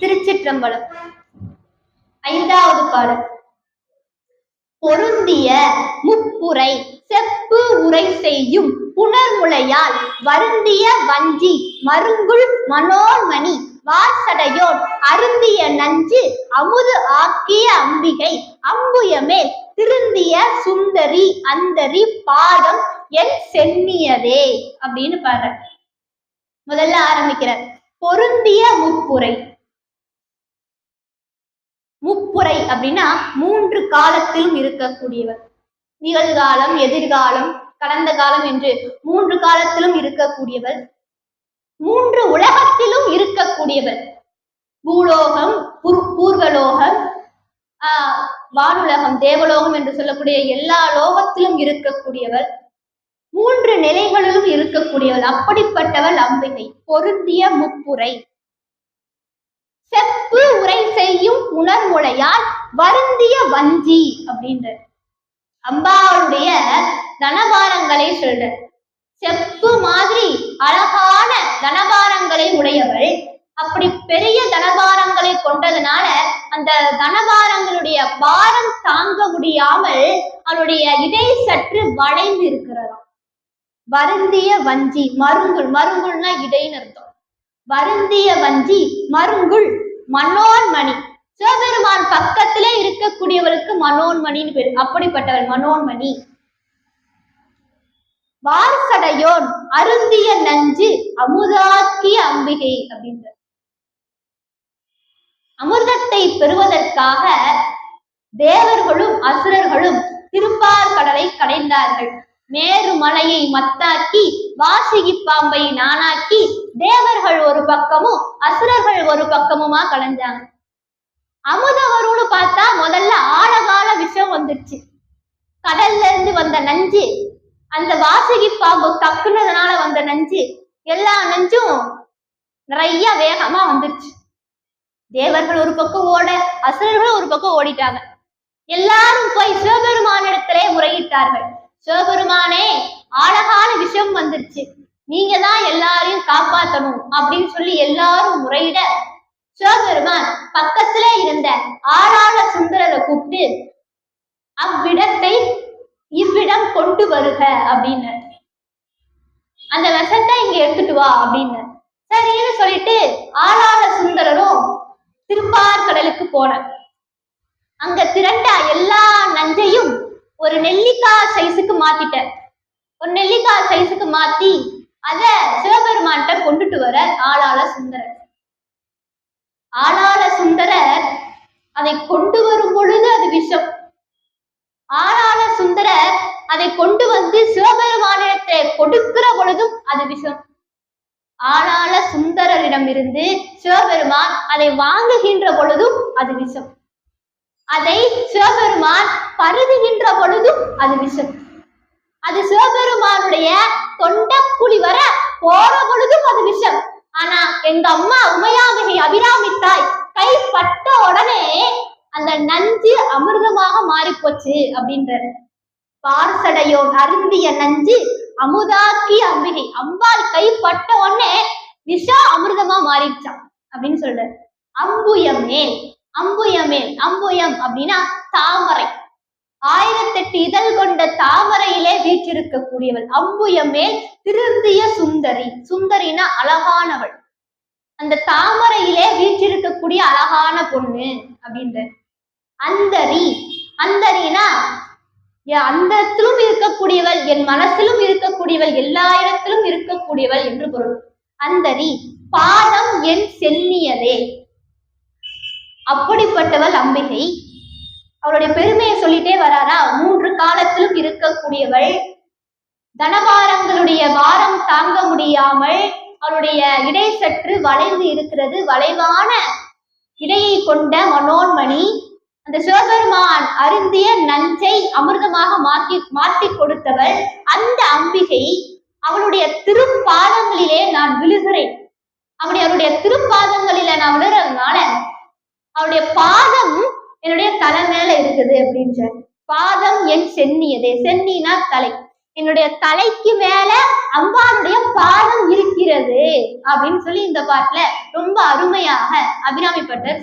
திருச்சிற்றம்பலம். ஐந்தாவது பாடல். பொருந்திய முப்புரை செப்பு உரை செய்யும் புனர்முளையால் வருந்திய வஞ்சி மருங்குள் மனோன்மணி வாசடையோன் அருந்திய நஞ்சு அமுது ஆக்கிய அம்பிகை அம்புயமே திருந்திய சுந்தரி அந்தரி பாடம் என் சென்னியதே அப்படின்னு பாடுற முதல்ல ஆரம்பிக்கிறார். பொருந்திய முப்புரை. முப்புரை அப்படின்னா மூன்று காலத்திலும் இருக்கக்கூடியவர். நிகழ்காலம் எதிர்காலம் கடந்த காலம் என்று மூன்று காலத்திலும் இருக்கக்கூடியவர். மூன்று உலகத்திலும் இருக்கக்கூடியவர். பூலோகம் பூர்வலோகம் ஆஹ் வானுலகம் தேவலோகம் என்று சொல்லக்கூடிய எல்லா லோகத்திலும் இருக்கக்கூடியவர். மூன்று நிலைகளிலும் இருக்கக்கூடியவர். அப்படிப்பட்டவள் அம்பிகை. பொருந்திய முப்புரை. செப்பு உரை செய்யும் புனர்முளையால் வருந்திய வஞ்சி அப்படின்ற. அம்பாளுடைய தனபாரங்களை சொல்ற. செப்பு மாதிரி அழகான தனபாரங்களை உடையவள் அப்படி பெரிய தனபாரங்களை கொண்டதுனால அந்த தனபாரங்களுடைய பாரம் தாங்க முடியாமல் அவளுடைய இடை சற்று வளைந்து இருக்கிறதாம் வருந்திய வஞ்சி மருங்குள் மருங்குள்னா இடைன்னு அர்த்தம். வருந்திய வஞ்சி மருங்குள் மனோன்மணி. சிவபெருமான் பக்கத்திலே இருக்கக்கூடியவருக்கு மனோன்மணின்னு பேரு. அப்படிப்பட்டவர் மனோன்மணி. வார்சடையோன் அருந்திய நஞ்சு அமுதாக்கிய அம்பிகை அப்படின்ற அமிர்தத்தை பெறுவதற்காக தேவர்களும் அசுரர்களும் திருப்பார் கடலை கடைந்தார்கள். மேரு மலையை மத்தாக்கி வாசிகி பாம்பை நானாக்கி தேவர்கள் ஒரு பக்கமும் அசுரர்கள் ஒரு பக்கமுமா கலைஞ்சாங்க அமுதம் வரும்னு பார்த்தா முதல்ல ஆழகால விஷம் வந்துருச்சு. கடல்ல இருந்து வந்த நஞ்சு அந்த வாசகி பாம்பு கக்குனதுனால வந்த நஞ்சு எல்லா நஞ்சும் நிறைய வேகமா வந்துருச்சு. தேவர்கள் ஒரு பக்கம் ஓட அசுரர்கள் ஒரு பக்கம் ஓடிட்டாங்க. எல்லாரும் போய் சிவபெருமானிடத்திலே முறையிட்டார்கள். சிவபெருமானே ஆழகால விஷம் வந்துருச்சு. நீங்க தான் எல்லாரையும் காப்பாத்தணும் அப்படின்னு சொல்லி எல்லாரும் முறையிட சிவபெருமான் பக்கத்துல இருந்த ஆறாள சுந்தரரை கூப்பிட்டு அவ்விடத்தை இவ்விடம் கொண்டு வருக அப்படின்னு அந்த விஷத்தை இங்க எடுத்துட்டு வா அப்படின்னு சரின்னு சொல்லிட்டு ஆளாள சுந்தரரும் திருப்பார் கடலுக்கு போன அங்க திரண்ட எல்லா சைஸுக்கு ஒரு நெல்லிக்காய் சைஸுக்கு மாத்தி அத சிவபெருமான்கிட்ட கொண்டுட்டு வர ஆளாள சுந்தரர். ஆளாள சுந்தரர் அதை கொண்டு வரும் பொழுது அது விஷம். ஆளாள சுந்தரர் அதை கொண்டு வந்து சிவபெருமானிடத்தை கொடுக்கிற பொழுதும் அது விஷம். ஆளாள சுந்தரரிடமிருந்து சிவபெருமான் அதை வாங்குகின்ற பொழுதும் அது விஷம். அதை சிவபெருமான் பருதுகின்ற பொழுதும் அது விஷம். அது சிவபெருமானுடைய தொண்டக்குழி வர போற பொழுதும் அது விஷம். ஆனா எங்க அம்மா உமையாமிகை அபிராமி தாய் கை பட்ட உடனே அந்த நஞ்சு அமிர்தமாக மாறி போச்சு பார்சடையோ பார்சடையோன் அருந்திய நஞ்சு அமுதாக்கி அம்பிகை. அம்பாள் கை பட்ட உடனே விஷா அமிர்தமா மாறிடுச்சான் அப்படின்னு சொல்றாரு. அம்புயமேல் அம்புயமேல் அம்புயம் அப்படின்னா தாமரை. ஆயிரத்தெட்டு இதழ் கொண்ட தாமரையிலே வீற்றிருக்கக்கூடியவள். அம்புயமேல் திருந்திய சுந்தரி. சுந்தரினா அழகானவள். அந்த தாமரையிலே வீற்றிருக்கக்கூடிய அழகான பொண்ணு அப்படின்ற அந்தரி. அந்தரினா அந்த இடத்திலும் இருக்கக்கூடியவள் என் மனசிலும் இருக்கக்கூடியவள் எல்லா இடத்திலும் இருக்கக்கூடியவள் என்று பொருள். அந்தரி பாதம் என் சென்னியதே அப்படிப்பட்டவள் அம்பிகை. அவருடைய பெருமையை சொல்லிட்டே வராரா? மூன்று காலத்திலும் இருக்கக்கூடியவள் தனபாரங்களுடைய பாரம் தாங்க முடியாமல் அவருடைய இடை சற்று வளைந்து இருக்கிறது. வளைவான இடையை கொண்ட மனோன்மணி அந்த சிவபெருமான் அருந்திய நஞ்சை அமிர்தமாக மாற்றி மாற்றி கொடுத்தவள். அந்த அம்பிகை அவளுடைய திருப்பாதங்களிலே நான் விழுகிறேன். அப்படி அவருடைய திருப்பாதங்களில நான் விழுறதுனால அவருடைய பாதம் என்னுடைய தலை மேல இருக்குது அப்படின்ற பாதம் என் சென்னியதே சென்னினா தலை. என்னுடைய தலைக்கு மேல அம்பாளுடைய பாதம் இருக்கிறது அப்படின்னு சொல்லி இந்த பாட்டுல ரொம்ப அருமையாக அபிராமி பட்டர்